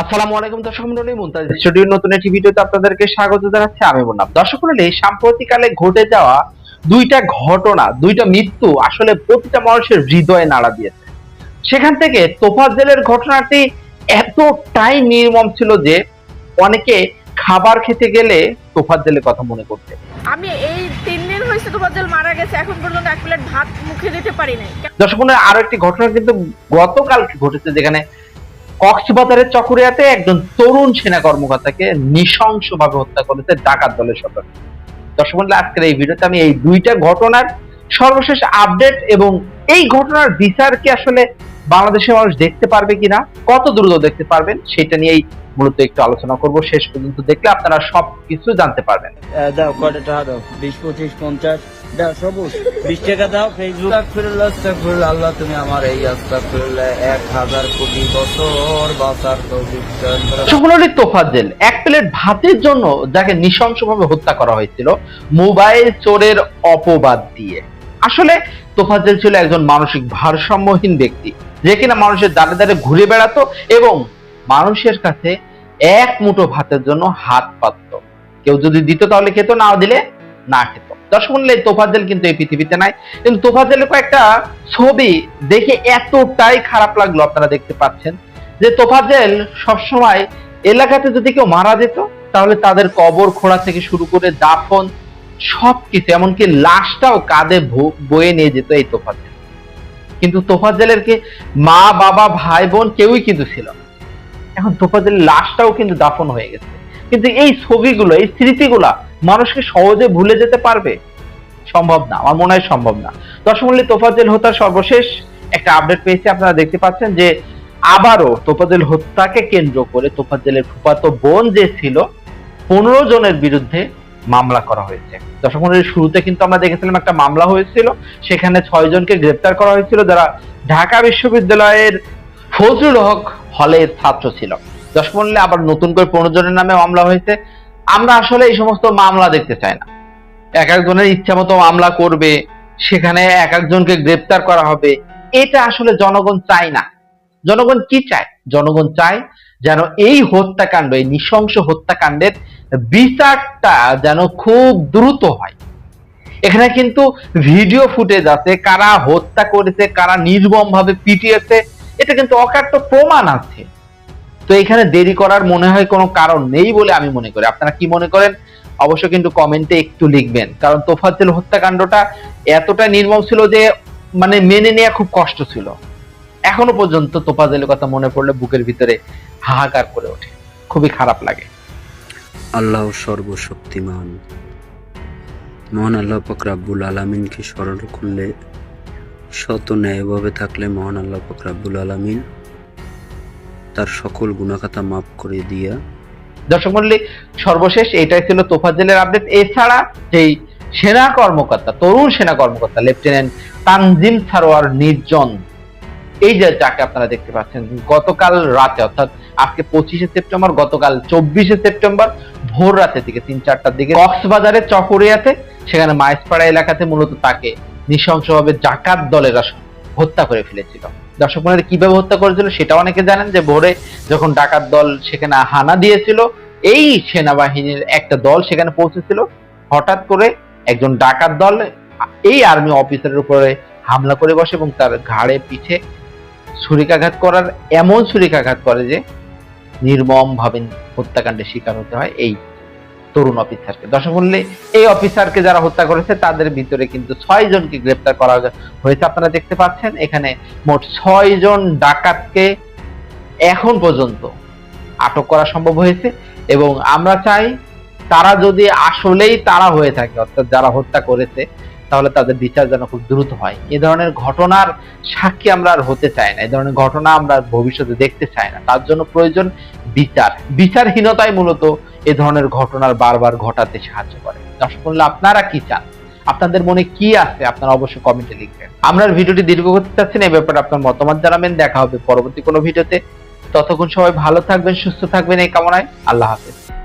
আসসালামু আলাইকুম দর্শক মন্ডলী মুমতাজ স্টুডিওর নতুন একটি ভিডিওতে আপনাদেরকে স্বাগত জানাচ্ছি। আমি বললাম দর্শক মন্ডলী সাম্প্রতিককালে ঘটে যাওয়া দুইটা ঘটনা দুইটা মৃত্যু আসলে প্রতিটা মানুষের হৃদয়ে নাড়া দিয়েছে। সেখান থেকে তোফাজ্জেলের ঘটনাটি এতটাই নির্মম ছিল যে অনেকে খাবার খেতে গেলে তোফাজ্জেলের কথা মনে করতে আমি এই তিন দিন হয়েছে তোফাজ্জল মারা গেছে এখন পর্যন্ত এক প্লেট ভাত মুখে দিতে পারি নাই। দর্শক মন্ডলী আরও একটি ঘটনা কিন্তু গতকাল ঘটেছে যেখানে কক্সবাজারের চকরিয়াতে একজন তরুণ সেনা কর্মকর্তাকে নৃশংসভাবে হত্যা করেছে ডাকাত দলের সদস্য। দর্শক বন্ধু আজকের এই ভিডিওতে আমি এই দুইটা ঘটনার সর্বশেষ আপডেট এবং এই ঘটনার বিচার কি আসলে বাংলাদেশের মানুষ দেখতে পারবে কিনা, কত দ্রুত দেখতে পারবেন, সেটা নিয়েই মূলত একটু আলোচনা করব শেষ পর্যন্ত দেখলে আপনারা সব কিছু জানতে পারবেন। দাও কয়টা টাকা দাও? বিশ পঁচিশ পঞ্চাশ? দাও সবুজ। বিশ টাকা দাও ফেসবুক আল্লাহ তুমি আমার এই এক হাজার কোটি বছর বাঁচার তৌফিক দান করো। সকলেরই তোফাজ্জেল এক প্লেট ভাতের জন্য যাকে নৃশংসভাবে হত্যা করা হয়েছিল মোবাইল চোরের অপবাদ দিয়ে। আসলে তোফাজ্জেল ছিল একজন মানসিক ভারসাম্যহীন ব্যক্তি যে কিনা মানুষের দাঁড়ে দাঁড়ে ঘুরে বেড়াতো এবং মানুষের কাছে এক মুঠো ভাতের জন্য হাত পাতত। কেউ যদি দিত তাহলে খেত না দিলে না খেত। দর্শক মূল্যে তোফাজ্জেল কিন্তু এই পৃথিবীতে নাই। কিন্তু তোফাজ্জেলের কয়েকটা ছবি দেখে এতটাই খারাপ লাগল আপনারা দেখতে পাচ্ছেন যে তোফাজ্জেল সবসময় এলাকাতে যদি কেউ মারা যেত, তাহলে তাদের কবর খোঁড়া থেকে শুরু করে দাফন সবকিছু, এমনকি লাশটাও কাঁধে বয়ে নিয়ে যেত এই তোফাজ্জেল। কিন্তু তোফাজ্জেলের কে মা, বাবা, ভাই, বোন কেউই কিন্তু ছিল না। এখন তোফাজ্জেলের লাশটাও কিন্তু দাফন হয়ে গেছে। কিন্তু এই ছবিগুলো, এই স্মৃতিগুলা মানুষকে সহজে ভুলে যেতে পারবে? সম্ভব না, আমার মনে হয় সম্ভব না। দর্শক মূল্যে তোফাজ্জেল হত্যার সর্বশেষ একটা আপডেট পেয়েছি, আপনারা দেখতে পাচ্ছেন যে আবারও তোফাজ্জেল হত্যাকে কেন্দ্র করে তোফাজ্জেলের ফুফাতো বোন যে ছিল, পনেরো জনের বিরুদ্ধে মামলা করা হয়েছে। দর্শক শুরুতে কিন্তু আমরা দেখেছিলাম একটা মামলা হয়েছিল, সেখানে ছয় জনকে গ্রেপ্তার করা হয়েছিল, যারা ঢাকা বিশ্ববিদ্যালয়ের ফজলুল হক হলের ছাত্র ছিল। দর্শক আবার নতুন করে পনেরো জনের নামে মামলা হয়েছে। আমরা আসলে এই সমস্ত মামলা দেখতে চাই না। এক একজনের ইচ্ছা মতো মামলা করবে, সেখানে এক একজনকে গ্রেপ্তার করা হবে। এটা আসলে জনগণ চায় না। জনগণ কি চায়? জনগণ চায় যেন এই হত্যাকাণ্ড, এই নৃশংস হত্যাকাণ্ডের বিচারটা যেন খুব দ্রুত হয়। এখানে কিন্তু ভিডিও ফুটেজ আছে, কারা হত্যা করেছে, কারা নির্মম ভাবে পিটিয়েছে এটা কিন্তু অকাট্য প্রমাণ আছে। তো এখানে দেরি করার মনে হয় কোনো কারণ নেই বলে আমি মনে করি। আপনারা কি মনে করেন? অবশ্য কিন্তু কমেন্টে একটু লিখবেন। কারণ তোফাজ্জেল হত্যাকাণ্ডটা এতটা নির্মম ছিল যে মানে মেনে নেওয়া খুব কষ্ট ছিল। এখনও পর্যন্ত তোফাজ্জেলের কথা মনে পড়লে বুকের ভিতরে হাহাকার করে ওঠে। খুবই খারাপ লাগে। আল্লাহ সর্বশক্তিমান। মহান আল্লাহ পাক রাব্বুল আলামিনকে স্মরণ করলে শত ন্যায়ভাবে থাকলে মহান আল্লাহ পাক রাব্বুল আলামিন তার সকল গুণাখাতা মাফ করে দিয়া দর্শক মন্ডলী, সর্বশেষ এটাই ছিল তোফাজ্জেলের আপডেট এছাড়া যেই সেনা কর্মকর্তা, তরুণ সেনা কর্মকর্তা, লেফটেন্যান্ট তানজিম সারোয়ার নির্জন, এই যে যাকে আপনারা দেখতে পাচ্ছেন, গতকাল রাতে, অর্থাৎ আজকে পঁচিশে সেপ্টেম্বর, গতকাল চব্বিশে সেপ্টেম্বর, ভোর রাতে থেকে তিন চারটার দিকে কক্সবাজারের চকরিয়াতে, সেখানে মাইসপাড়া এলাকাতে মূলত তাকে নৃশংসভাবে জাকাত দলেরা হত্যা করে ফেলেছিল। দর্শক মনে কীভাবে হত্যা করেছিল সেটা অনেকে জানেন যে ভোরে যখন ডাকাত দল সেখানে হানা দিয়েছিল, এই সেনাবাহিনীর একটা দল সেখানে পৌঁছেছিল। হঠাৎ করে একজন ডাকাত দল এই আর্মি অফিসারের উপরে হামলা করে বসে এবং তার ঘাড়ে, পিঠে ছুরিকাঘাত করার এমন ছুরিকাঘাত করে যে নির্মম ভাবে হত্যাকাণ্ডের শিকার হতে হয়। এই তরুণ অফিসারকে। দর্শক বললে এই অফিসারকে যারা হত্যা করেছে, তাদের ভিতরে কিন্তু ছয় জনকে গ্রেপ্তার করা হয়েছে। আপনারা দেখতে পাচ্ছেন, এখানে মোট ছয় জন ডাকাতকে এখন পর্যন্ত আটক করা সম্ভব হয়েছে। এবং আমরা চাই, তারা যদি আসলেই তারা হয়ে থাকে, অর্থাৎ যারা হত্যা করেছে তাহলে তাদের বিচার যেন খুব দ্রুত হয়। এ ধরনের ঘটনার সাক্ষী আমরা আর হতে চাই না। এই ধরনের ঘটনা আমরা ভবিষ্যতে দেখতে চাই না। তার জন্য প্রয়োজন বিচার। বিচারহীনতাই মূলত এ ধরনের ঘটনার বারবার ঘটাতে সাহায্য করে। দর্শক মূল্য আপনারা কি চান? আপনাদের মনে কি আছে? আপনারা অবশ্যই কমেন্টে লিখবেন। আমরা ভিডিওটি দীর্ঘ করতে চাচ্ছেন এই ব্যাপারে আপনার মতামত জানাবেন। দেখা হবে পরবর্তী কোনো ভিডিওতে। ততক্ষণ সবাই ভালো থাকবেন, সুস্থ থাকবেন। এই কামনায় আল্লাহ হাফেজ।